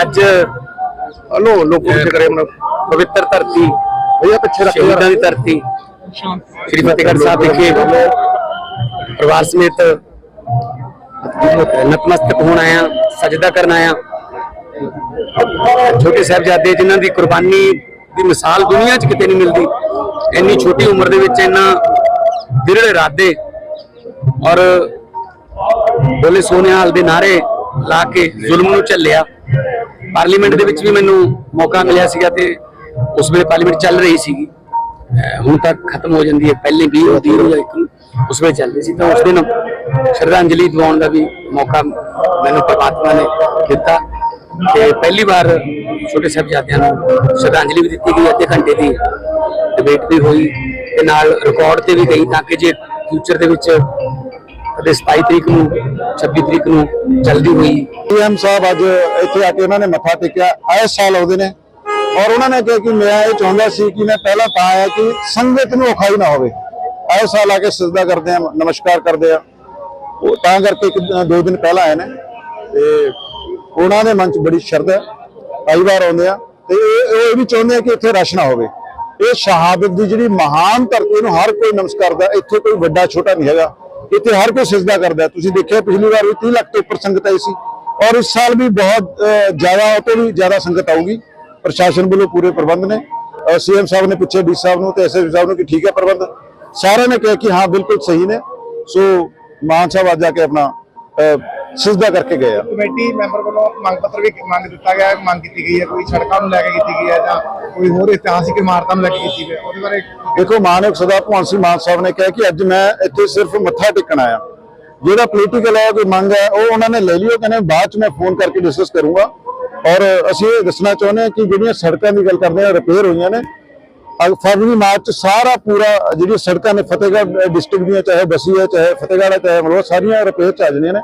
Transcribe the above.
ਅੱਜ ਹਲੋ ਲੋਕੋ ਪਿੱਛੇ ਕਰੇ ਮਨ ਪਵਿੱਤਰ ਧਰਤੀ ਭਈਆ ਪਿੱਛੇ ਰੱਖ ਸ਼ਹੀਦਾਂ ਦੀ ਧਰਤੀ। ਸ੍ਰੀ ਫਤਿਹਗੜ੍ਹ ਸਾਹਿਬ ਵਿਖੇ ਪਰਿਵਾਰ ਸਮੇਤ ਨਤਮਸਤਕ ਹੋਣ ਆਇਆ ਸਜਦਾ ਕਰਨ ਆਇਆ। ਛੋਟੇ ਸਾਹਿਬਜ਼ਾਦੇ ਜਿਨ੍ਹਾਂ ਦੀ ਕੁਰਬਾਨੀ ਦੀ ਮਿਸਾਲ ਦੁਨੀਆ 'ਚ ਕਿਤੇ ਨਹੀਂ ਮਿਲਦੀ ਇੰਨੀ ਛੋਟੀ ਉਮਰ ਦੇ ਵਿੱਚ ਇੰਨਾ ਦ੍ਰਿੜ ਇਰਾਦੇ ਔਰ ਬੋਲੇ ਸੋਨਿਹਾਲ ਦੇ ਨਾਰੇ ਲਾ ਕੇ ਜ਼ੁਲਮ ਨੂੰ ਝੱਲਿਆ। ਪਾਰਲੀਮੈਂਟ ਦੇ ਵਿੱਚ ਵੀ ਮੈਨੂੰ ਮੌਕਾ ਮਿਲਿਆ ਸੀਗਾ ਤੇ ਉਸ ਵੇਲੇ ਪਾਰਲੀਮੈਂਟ ਚੱਲ ਰਹੀ ਸੀਗੀ। ਹੁਣ ਤੱਕ ਖਤਮ ਹੋ ਜਾਂਦੀ ਹੈ, ਪਹਿਲੇ 20 ਹੁੰਦੀ ਹੈ ਜਾਂ ਇੱਕ ਉਸ ਵੇਲੇ ਚੱਲ ਰਹੀ ਸੀ ਤਾਂ ਉਸ ਦਿਨ ਸ਼ਰਧਾਂਜਲੀ ਦਿਵਾਉਣ ਦਾ ਵੀ ਮੌਕਾ ਮੈਨੂੰ ਪਰਮਾਤਮਾ ਨੇ ਦਿੱਤਾ ਤੇ ਪਹਿਲੀ ਵਾਰ ਛੋਟੇ ਸਾਹਿਬਜ਼ਾਦਿਆਂ ਨੂੰ ਸ਼ਰਧਾਂਜਲੀ ਵੀ ਦਿੱਤੀ ਗਈ, ਅੱਧੇ ਘੰਟੇ ਦੀ ਡਿਬੇਟ ਵੀ ਹੋਈ ਤੇ ਨਾਲ ਰਿਕਾਰਡ ਤੇ ਵੀ ਗਈ ਤਾਂ ਕਿ ਜੇ ਫਿਊਚਰ ਦੇ ਵਿੱਚ ਕਦੇ 27 ਤਰੀਕ ਨੂੰ 26 ਤਰੀਕ ਨੂੰ ਜਲਦੀ ਹੋਈ। ਪੀਐਮ ਸਾਹਿਬ ਅੱਜ ਇੱਥੇ ਆ ਕੇ ਉਹਨਾਂ ਨੇ ਮੱਥਾ ਟੇਕਿਆ। ਆਏ ਸਾਲ ਆਉਂਦੇ ਨੇ। ਔਰ ਉਹਨਾਂ ਨੇ ਕਿਹਾ ਕਿ ਮੈਂ ਇਹ ਚਾਹੁੰਦਾ ਸੀ ਕਿ ਮੈਂ ਪਹਿਲਾਂ ਤਾਂ ਆਇਆ ਕਿ ਸੰਗਤ ਨੂੰ ਔਖਾਈ ਨਾ ਹੋਵੇ। ਆਏ ਸਾਲ ਆ ਕੇ ਸਜਦਾ ਕਰਦੇ ਆ, ਨਮਸਕਾਰ ਕਰਦੇ ਆ। ਉਹ ਤਾਂ ਕਰਕੇ ਦੋ ਦਿਨ ਪਹਿਲਾਂ ਆਏ ਨੇ। ਤੇ ਉਹਨਾਂ ਦੇ ਮਨ 'ਚ ਬੜੀ ਸ਼ਰਧਾ ਹੈ। ਕਈ ਵਾਰ ਆਉਂਦੇ ਆ। ਤੇ ਇਹ ਇਹ ਵੀ ਚਾਹੁੰਦੇ ਆ ਕਿ ਇੱਥੇ ਰਸ਼ ਨਾ ਹੋਵੇ। ਇਹ ਸ਼ਹਾਦਤ ਦੀ ਜਿਹੜੀ ਮਹਾਨ ਧਰਤੀ ਨੂੰ ਹਰ ਕੋਈ ਨਮਸਕਾਰ ਕਰਦਾ। ਇੱਥੇ ਕੋਈ ਵੱਡਾ ਛੋਟਾ ਨਹੀਂ ਹੈਗਾ। ਇੱਥੇ ਹਰ ਕੋਈ ਸਜਦਾ ਕਰਦਾ ਤੁਸੀਂ ਦੇਖਿਆ ਪਿਛਲੀ ਵਾਰ ਵੀ 30 ਲੱਖ ਤੋਂ ਉੱਪਰ ਸੰਗਤ ਆਈ ਸੀ ਔਰ ਇਸ ਸਾਲ ਵੀ ਬਹੁਤ ਜ਼ਿਆਦਾ ਉਹ ਤੋਂ ਵੀ ਜ਼ਿਆਦਾ ਸੰਗਤ ਆਊਗੀ। ਪ੍ਰਸ਼ਾਸਨ ਵੱਲੋਂ ਪੂਰੇ ਪ੍ਰਬੰਧ ਨੇ। ਸੀਐਮ ਸਾਹਿਬ ਨੇ ਪੁੱਛਿਆ, ਡੀ ਸਾਹਿਬ ਨੂੰ ਤੇ ਐਸਐਸ ਸਾਹਿਬ ਨੂੰ ਕਿ ਠੀਕ ਹੈ ਪ੍ਰਬੰਧ। ਸਾਰਿਆਂ ਨੇ ਕਿਹਾ ਕਿ ਹਾਂ, ਬਿਲਕੁਲ ਸਹੀ ਨੇ। ਸੋ ਮਾਨ ਸਾਹਿਬ ਅੱਜ ਜਾ ਕੇ ਆਪਣਾ ਸਜਦਾ ਕਰਕੇ ਗਏ ਆ। ਕਮੇਟੀ ਮੈਂਬਰ ਵੱਲੋਂ ਮੰਗ ਪੱਤਰ ਵੀ ਮੰਗ ਦਿੱਤਾ ਗਿਆ ਹੈ ਮੰਗ ਕੀਤੀ ਗਈ ਹੈ ਕੋਈ ਸੜਕਾਂ ਨੂੰ ਲੈ ਕੇ ਕੀਤੀ ਗਈ ਹੈ ਜਾਂ ਕੋਈ ਹੋਰ ਇਤਿਹਾਸਿਕ ਇਮਾਰਤਾਂ ਨੂੰ ਲੈ ਕੇ ਕੀਤੀ ਗਈ ਹੈ ਉਹਦੇ ਬਾਰੇ ਦੇਖੋ ਮਾਨਯੋਗ ਸਦਾ ਭਗਵੰਤ ਸਿੰਘ ਮਾਨ ਸਾਹਿਬ ਨੇ ਕਿਹਾ ਕਿ ਅੱਜ ਮੈਂ ਇੱਥੇ ਸਿਰਫ ਮੱਥਾ ਟੇਕਣ ਆਇਆ। ਜਿਹੜਾ ਪੋਲੀਟੀਕਲ ਹੈ ਕੋਈ ਮੰਗ ਹੈ ਉਹ ਉਹਨਾਂ ਨੇ ਲੈ ਲਿਓ ਕਹਿੰਦੇ ਬਾਅਦ ਚ ਮੈਂ ਫੋਨ ਕਰਕੇ ਡਿਸਕਸ ਕਰੂੰਗਾ। ਔਰ ਅਸੀਂ ਇਹ ਦੱਸਣਾ ਚਾਹੁੰਦੇ ਹਾਂ ਕਿ ਜਿਹੜੀਆਂ ਸੜਕਾਂ ਦੀ ਗੱਲ ਕਰਦੇ ਆ ਰਿਪੇਅਰ ਹੋਈਆਂ ਨੇ ਫਰਵਰੀ ਮਾਰਚ ਚ ਸਾਰਾ ਪੂਰਾ ਜਿਹੜੀ ਸੜਕਾਂ ਨੇ ਫਤਿਹਗੜ੍ਹ ਡਿਸਟ੍ਰਿਕਟ ਦੀਆਂ ਚਾਹੇ ਬਸੀ ਹੈ ਚਾਹੇ ਫਤਿਹਗੜ੍ਹ ਹੈ ਚਾਹੇ ਮਲੋਆ ਸਾਰੀਆਂ ਰਿਪੇਅਰ ਚ ਆ ਜਾਂਦੀਆਂ ਨੇ।